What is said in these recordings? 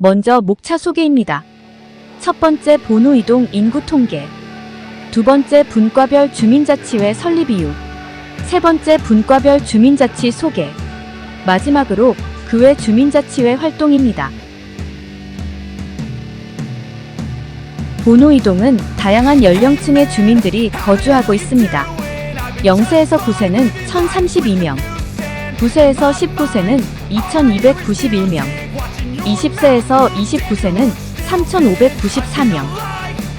먼저 목차 소개입니다. 첫 번째 본호 이동 인구 통계. 두 번째 분과별 주민자치회 설립 이유. 세 번째 분과별 주민자치 소개. 마지막으로 그 외 주민자치회 활동입니다. 본호 이동은 다양한 연령층의 주민들이 거주하고 있습니다. 0세에서 9세는 1032명, 9세에서 19세는 2291명, 20세에서 29세는 3594명,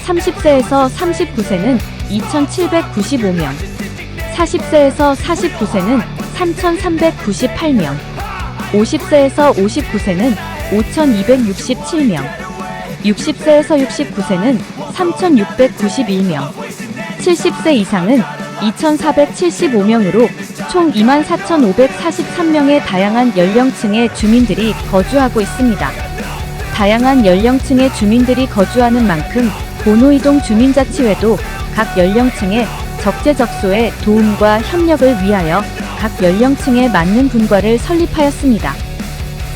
30세에서 39세는 2795명, 40세에서 49세는 3398명, 50세에서 59세는 5267명, 60세에서 69세는 3691명, 70세 이상은 2475명으로 총 24,543명의 다양한 연령층의 주민들이 거주하고 있습니다. 다양한 연령층의 주민들이 거주하는 만큼 본호이동 주민자치회도 각 연령층의 적재적소의 도움과 협력을 위하여 각 연령층에 맞는 분과를 설립하였습니다.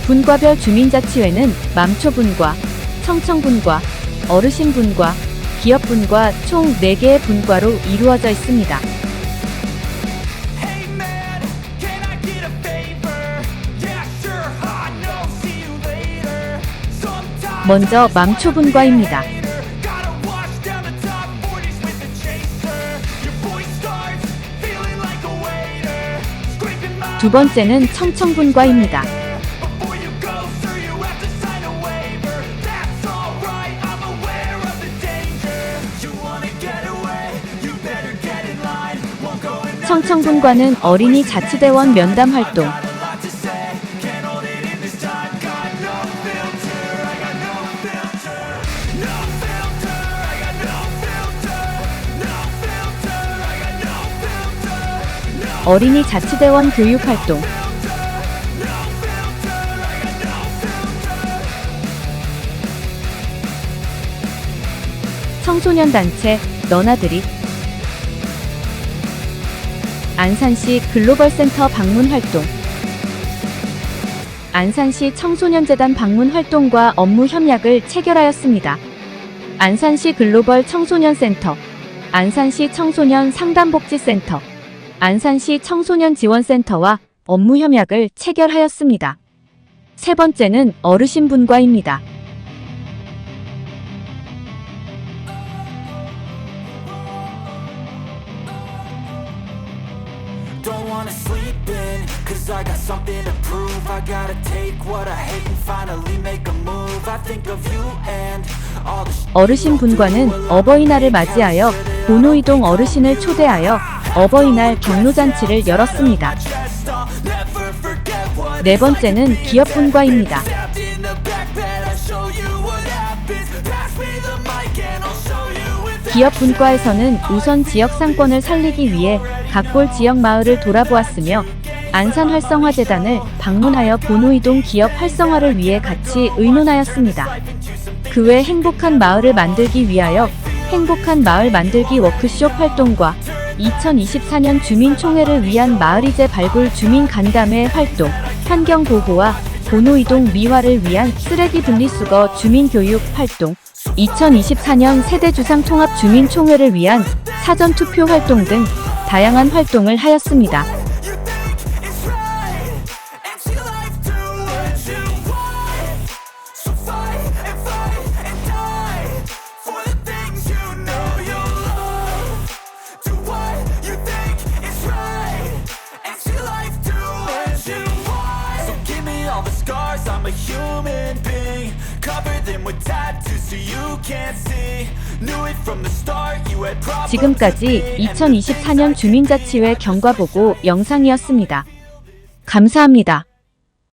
분과별 주민자치회는 맘초분과, 청청분과, 어르신분과, 기업분과 총 4개의 분과로 이루어져 있습니다. 먼저 맘초분과입니다. gotta wash down the top 40s with the chaser. Your voice starts feeling like a waiter. Scraping my 두 번째는 청청분과입니다. 청청분과는 어린이 자치대원 면담 활동, 어린이 자치대원 교육 활동, 청소년 단체 너나들이. 안산시 글로벌 센터 방문 활동. 안산시 청소년재단 방문 활동과 업무 협약을 체결하였습니다. 안산시 글로벌 청소년 센터, 안산시 청소년 상담복지센터, 안산시 청소년 지원센터와 업무 협약을 체결하였습니다. 세 번째는 어르신 분과입니다. Don't wanna sleep in, cause I got something to prove. I gotta take what I hate and finally make a move. I think of you and all the sh- 어르신 분과는 어버이날을 맞이하여 본호이동 어르신을 초대하여 어버이날 경로잔치를 열었습니다. 네 번째는 you if 기업 분과에서는 우선 지역 상권을 살리기 위해 각골 지역 마을을 돌아보았으며 안산 활성화재단을 방문하여 본호이동 기업 활성화를 위해 같이 의논하였습니다. 그 외 행복한 마을을 만들기 위하여 행복한 마을 만들기 워크숍 활동과 2024년 주민총회를 위한 마을이제 발굴 주민 간담회 활동, 환경 보호와 본호 이동 미화를 위한 쓰레기 분리수거 주민 교육 활동, 2024년 세대 주상 통합 주민총회를 위한 사전 투표 활동 등 다양한 활동을 하였습니다. All the scars, I'm a human being. Cover them with tattoos so you can't see. Knew it from the start, you had problems. 지금까지 2024년 주민자치회 경과보고 영상이었습니다. 감사합니다.